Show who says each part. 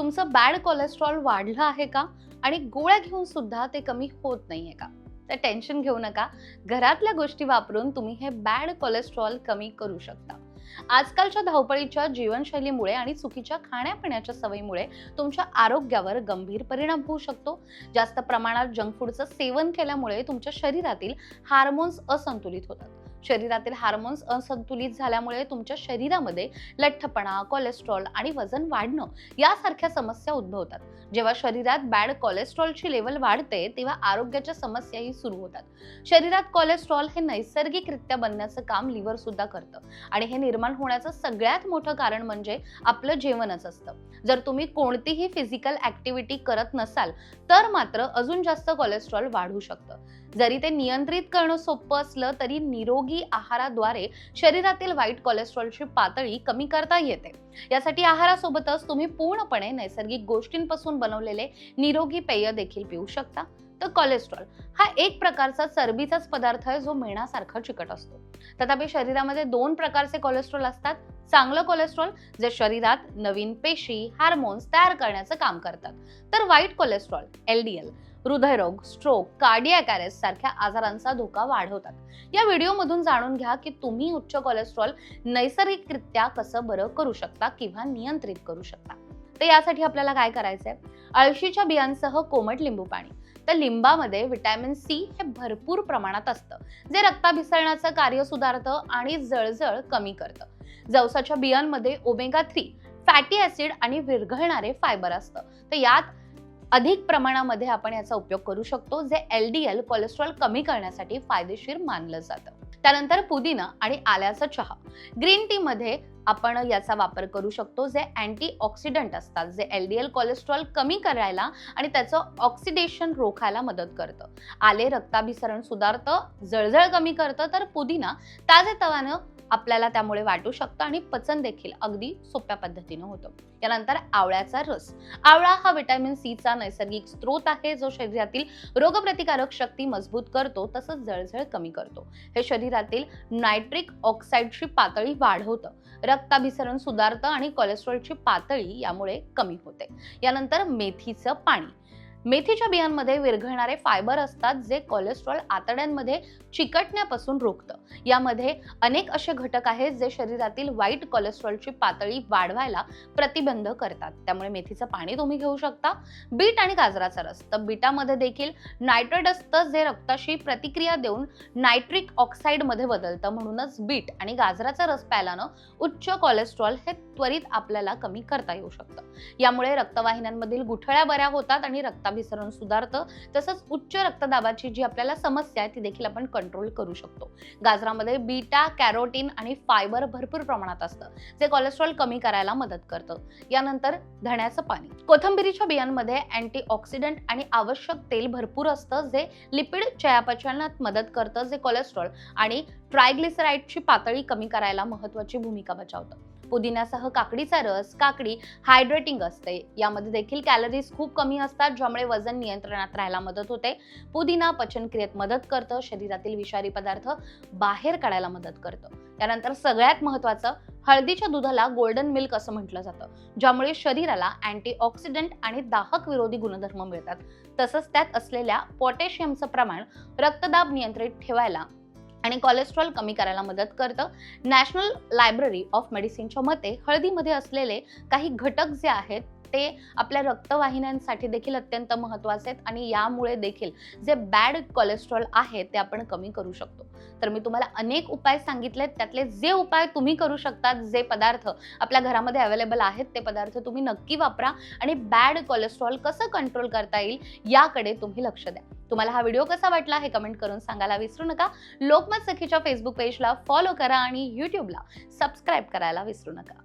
Speaker 1: तुमचं bad cholesterol वाढलं आहे का? आणि गोळ्या घेऊन सुद्धा ते कमी होत नाहीये का? तर टेन्शन घेऊ नका. घरातल्या गोष्टी वापरून तुम्ही हे बॅड कोलेस्ट्रॉल कमी करू शकता. आजकालच्या धावपळीच्या जीवनशैलीमुळे आणि चुकीच्या खाण्यापिण्याच्या सवयीमुळे तुमच्या आरोग्यावर गंभीर परिणाम होऊ शकतो. जास्त प्रमाणात जंक फूडचं सेवन केल्यामुळे तुमच्या शरीरातील हार्मोन्स असंतुलित होतात. शरीरातील हार्मोन्स असंतुलित झाल्यामुळे तुमच्या शरीरामध्ये लठ्ठपणा कोलेस्ट्रॉल आणि वजन वाढणं यासारख्या समस्या उद्भवतात. जेव्हा शरीरात बॅड कोलेस्ट्रॉलची लेवल वाढते तेव्हा आरोग्याच्या समस्याही सुरू होतात. शरीरात कोलेस्ट्रॉल हे नैसर्गिकरित्या बनण्याचं काम लिव्हर सुद्धा करतं आणि हे निर्माण होण्याचं सगळ्यात मोठं कारण म्हणजे आपलं जेवणच असतं. जर तुम्ही कोणतीही फिजिकल ऍक्टिव्हिटी करत नसाल तर मात्र अजून जास्त कोलेस्ट्रॉल वाढू शकतं. जरी ते नियंत्रित करणं सोपं असलं तरी निरोगी आहाराद्वारे शरीरातील वाईट कोलेस्ट्रॉलची पातळी कमी करता येते. यासाठी आहारासोबतच तुम्ही पूर्णपणे नैसर्गिक गोष्टींपासून बनवलेले निरोगी पेय देखील पिऊ शकता. तर कोलेस्ट्रॉल हा एक प्रकारचा चरबीचाच पदार्थ आहे जो मेणासारखा चिकट असतो. तथापि शरीरामध्ये दोन प्रकारचे कोलेस्ट्रॉल असतात. चांगलं कोलेस्ट्रॉल जे शरीरात नवीन पेशी हार्मोन्स तयार करण्याचं काम करतात. तर वाईट कोलेस्ट्रॉल एल डी एल हृदयरोग स्ट्रोक कार्डियाक अरेस्ट सारख्या आजारांचा धोका वाढवतात. या व्हिडिओमधून जाणून घ्या की तुम्ही उच्च कोलेस्ट्रॉल नैसर्गिकरित्या कसं बरं करू शकता किंवा नियंत्रित करू शकता. तर यासाठी आपल्याला काय करायचंय? अळशीच्या बियांसह कोमट लिंबू पाणी. तर लिंबामध्ये व्हिटॅमिन सी हे भरपूर प्रमाणात असतं जे रक्ताभिसरणाचं कार्य सुधारतं आणि जळजळ कमी करतं. जवसाच्या बियांमध्ये ओमेगा थ्री फॅटी ऍसिड आणि विरघळणारे फायबर असतं. तर यात अधिक प्रमाणामध्ये आपण याचा उपयोग करू शकतो J L D L cholesterol कमी करण्यासाठी फायदेशीर मानलं जातं. त्यानंतर पुदिना आणि आल्याचा चहा. ग्रीन टी मध्ये आपण याचा वापर करू शकतो जे अँटी ऑक्सिडंट असतात J L D L cholesterol कमी करायला आणि त्याचं ऑक्सिडेशन रोखायला मदत करतं. आले रक्ताभिसरण सुधारतं जळजळ कमी करतं तर पुदिना ताजेतवानं आपल्याला त्यामुळे वाटू शकतं आणि पचन देखील अगदी सोप्या पद्धतीनं होतं. यानंतर आवळ्याचा रस. आवळा हा व्हिटॅमिन सीचा नैसर्गिक स्रोत आहे जो शरीरातील रोगप्रतिकारक शक्ती मजबूत करतो तसंच जळजळ कमी करतो. हे शरीरातील नायट्रिक ऑक्साईडची पातळी वाढवतं. रक्ताभिसरण सुधारतं आणि कोलेस्ट्रॉलची पातळी यामुळे कमी होते. यानंतर मेथीचं पाणी. मेथीच्या बियांमध्ये विरघळणारे फायबर असतात जे कोलेस्ट्रॉल आतड्यांमध्ये चिकटण्यापासून रोखतं. यामध्ये अनेक असे घटक आहेत जे शरीरातील वाईट कोलेस्ट्रॉलची पातळी वाढवायला प्रतिबंध करतात. त्यामुळे मेथीचं पाणी तुम्ही घेऊ शकता. बीट आणि गाजराचा रस. तर बीटामध्ये देखील नायट्रेट असतं जे रक्ताशी प्रतिक्रिया देऊन नायट्रिक ऑक्साईडमध्ये बदलतं. म्हणूनच बीट आणि गाजराचा रस प्यायल्यानं उच्च कोलेस्ट्रॉल हे त्वरित आपल्याला कमी करता येऊ शकतं. यामुळे रक्तवाहिन्यांमधील गुठळ्या बऱ्या होतात आणि रक्ताभिसरण सुधारतं. तसंच उच्च रक्तदाबाची जी आपल्याला समस्या आहे ती देखील आपण कंट्रोल करू शकतो. गाजरामध्ये बीटा कॅरोटीन आणि फायबर भरपूर प्रमाणात असतं जे कोलेस्ट्रॉल कमी करायला मदत करतं. यानंतर धण्याचं पाणी. कोथंबिरीच्या बियांमध्ये अँटीऑक्सिडंट आणि आवश्यक तेल भरपूर असतं जे लिपिड चयापचयनात मदत करतं जे कोलेस्ट्रॉल आणि ट्रायग्लिसराईडची पातळी कमी करायला महत्वाची भूमिका बजावतं. पुदिन्यासह काकडीचा रस काकडी हायड्रेटिंग असते. यामध्ये देखील कॅलरीज खूप कमी असतात ज्यामुळे वजन नियंत्रणात राहायला मदत होते. पुदिना पचनक्रियेत मदत करतं शरीरातील विषारी पदार्थ बाहेर काढायला मदत करतं. त्यानंतर सगळ्यात महत्वाचं हळदीच्या दुधाला गोल्डन मिल्क असं म्हटलं जातं ज्यामुळे शरीराला अँटीऑक्सिडंट आणि दाहक विरोधी गुणधर्म मिळतात. तसंच त्यात असलेल्या पोटॅशियमचं प्रमाण रक्तदाब नियंत्रित ठेवायला आणि कोलेस्ट्रॉल कमी करायला मदत करतं. नॅशनल लायब्ररी ऑफ मेडिसिनच्या मते हळदीमध्ये असलेले काही घटक जे आहेत ते आपल्या रक्तवाहिन्यांसाठी देखील अत्यंत महत्त्वाचे आहेत आणि यामुळे देखील जे बॅड कोलेस्ट्रॉल आहे ते आपण कमी करू शकतो. तर मी तुम्हाला अनेक उपाय सांगितलेत त्यातले जे उपाय तुम्ही करू शकता जे पदार्थ आपल्या घरामध्ये अवेलेबल आहेत ते पदार्थ तुम्ही नक्की वापरा आणि बॅड कोलेस्ट्रॉल कसं कंट्रोल करता येईल याकडे तुम्ही लक्ष द्या. तुम्हाला हा व्हिडिओ कसा वाटला हे कमेंट करून सांगायला विसरू नका. लोकमत सखीच्या फेसबुक पेजला फॉलो करा आणि यूट्यूबला सबस्क्राईब करायला विसरू नका.